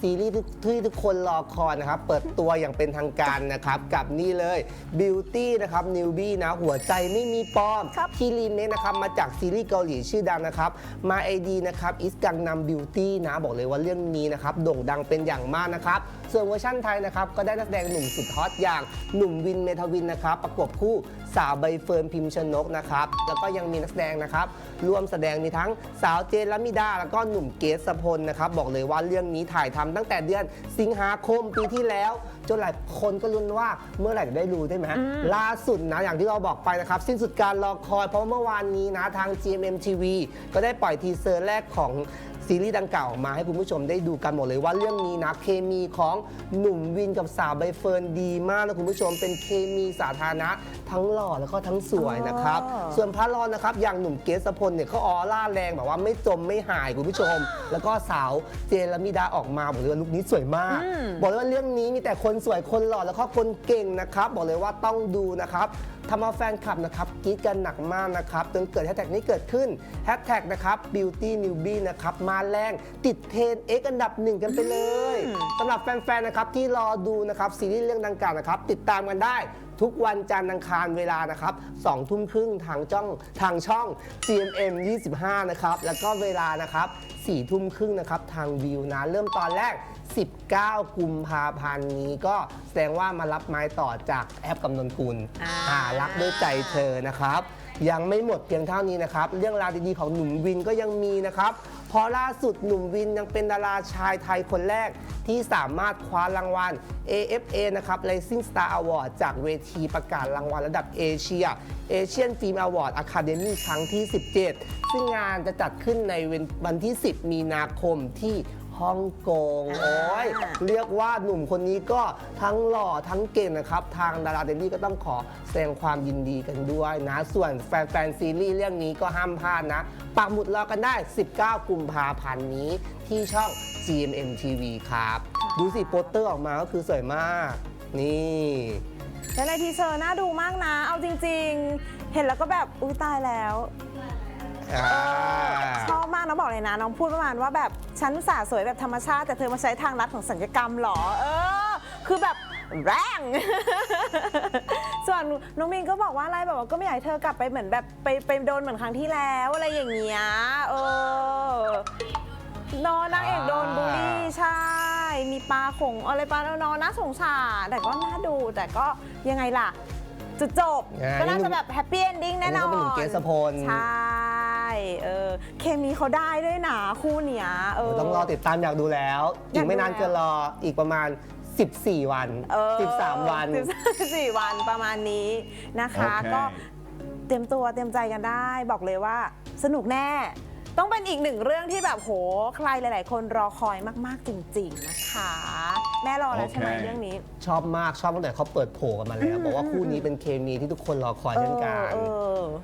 ซีรีส์ที่ที่ทุกคนรอคอยนะครับ เปิดตัวอย่างเป็นทางการนะครับ กับนี่เลย Beauty นะครับ Newbie นะหัวใจไม่มีปลอมครับที่รีเมคนะครับ มาจากซีรีส์เกาหลีชื่อดังนะครับ มาไอดีนะครับอิสกังนำบิวตี้นะบอกเลยว่าเรื่องนี้นะครับโด่งดังเป็นอย่างมากนะครับส่วนเวอร์ชั่นไทยนะครับก็ได้นักแสดงหนุ่มสุดฮอตอย่างหนุ่มวินเมทวินนะครับประกบคู่สาวใบเฟิร์นพิมพ์ชนกนะครับแล้วก็ยังมีนักแสดงนะครับร่วมแสดงมีทั้งสาวเจนละมิดา แล้วก็หนุ่มเกสพลนะครับบอกเลยว่าเรื่องนี้ถ่ายทำตั้งแต่เดือนสิงหาคมปีที่แล้ว จนหลายคนก็ลุ้นว่าเมื่อไหร่จะได้รู้ได้ไหมล่าสุดนะอย่างที่เราบอกไปนะครับ สิ้นสุดการรอคอยเพราะว่าเมื่อวานนี้นะทาง GMM TV ก็ได้ปล่อยทีเซอร์แรกของซีรีส์ดังกล่าวออกมาให้คุณผู้ชมได้ดูกันหมดเลยว่าเรื่องนี้นะเคมีของหนุ่มวินกับสาวใบเฟิร์นดีมากนะคุณผู้ชมเป็นเคมีสาธารณะทั้งหล่อแล้วก็ทั้งสวยนะครับอ๋อส่วนพระรอนนะครับอย่างหนุ่มเกสพลเนี่ยเขาออร่าแรงแบบว่าไม่จมไม่หายคุณผู้ชม แล้วก็สาวเจนละมิดาออกมาบอกเลยว่าลุคนี้สวยมาก บอกเลยว่าเรื่องนี้มีแต่คนสวยคนหล่อแล้วก็คนเก่งนะครับ บอกเลยว่าต้องดูนะครับทำเอาแฟนคลับนะครับกรี๊ดกันหนักมากนะครับจนเกิดแฮชแท็กนี้เกิดขึ้นแฮชแท็กนะครับ beauty newbie นะครับมาแรงติดเทรนด์เอ็กอันดับหนึ่งกันไปเลยสำหรับแฟนๆนะครับที่รอดูนะครับซีรีส์เรื่องดังกล่าวนะครับติดตามกันได้ทุกวันจันทร์อังคารเวลานะครับ2ทุ่มครึ่งทางจ้องทางช่อง GMM 25 นะครับ แล้วก็เวลานะครับ 4ทุ่มครึ่งนะครับ ทางวิวนะ เริ่มตอนแรก 19 กุมภาพันธ์นี้ก็แสดงว่ามารับไม้ต่อจากแอปกำนนกุลอ่าอ่ารักด้วยใจเธอนะครับยังไม่หมดเพียงเท่านี้นะครับ เรื่องราวดีๆของหนุ่มวินก็ยังมีนะครับเพราะล่าสุดหนุ่มวินยังเป็นดาราชายไทยคนแรก ที่สามารถคว้ารางวัล AFA นะครับ Rising Star Award จากเวทีประกาศรางวัลระดับเอเชีย Asian Film Award Academy ครั้งที่ 17 ซึ่งงานจะจัดขึ้นในวันที่ 10มีนาคมที่ฮ่องกงโอ้ยเรียกว่าหนุ่มคนนี้ก็ทั้งหล่อทั้งเก่งนะครับ ทางดาราเดนนี่ก็ต้องขอแสดงความยินดีกันด้วยนะ ส่วนแฟนๆซีรีส์เรื่องนี้ก็ห้ามพลาดนะ ปักหมุดรอกันได้ 19 กุมภาพันธ์นี้ที่ช่อง GMM TV ครับ ดูสิโปสเตอร์ออกมาก็คือสวยมาก นี่แล้วในทีเซอร์น่าดูมากนะ เอาจริง ๆ เห็นแล้วก็แบบอุ้ยตายแล้ว อ่าชอบมากน้องบอกเลยนะ น้องพูดประมาณว่าแบบฉันอุตสาห์สวยแบบธรรมชาติ แต่เธอมาใช้ทางลัดของสัญญกรรมเหรอ เออ คือแบบแรง ส่วนน้องมินก็บอกว่าอะไรแบบว่าก็ไม่อยากให้เธอกลับไปเหมือนแบบไปไปโดนเหมือนครั้งที่แล้วอะไรอย่างเงี้ยเออนอนนางเอกโดนบูลลี่ใช่ มีปลาขงอะไรปลาแล้วนอนน่าสงสารแต่ก็น่าดูแต่ก็ยังไงล่ะ จุดจบ อ่าก็น่านี่จะแบบแฮปปี้เอนดิ้งแน่นอนอันนี้ก็เป็นหนุ่มเกรซพล ใช่ เออเคมีเขาได้ด้วยนะคู่เนี้ยเออ ต้องรอติดตามอยากดูแล้ว อีกไม่นานเกินรออีกประมาณ 14 วัน เออ13 วัน 14 วันประมาณนี้นะคะ โอเค ก็เตรียมตัวเตรียมใจกันได้ บอกเลยว่าสนุกแน่ ต้องเป็นอีกหนึ่งเรื่องที่แบบโหใครหลาย ๆ คนรอคอยมาก ๆ จริง ๆ นะคะ แม่รอแล้วใช่ไหมโอเค เรื่องนี้ ชอบมากชอบตั้งแต่เขาเปิดโผล่กันมาแล้ว บอกว่าคู่นี้เป็นเคมีที่ทุกคนรอคอยเช่นกัน เออ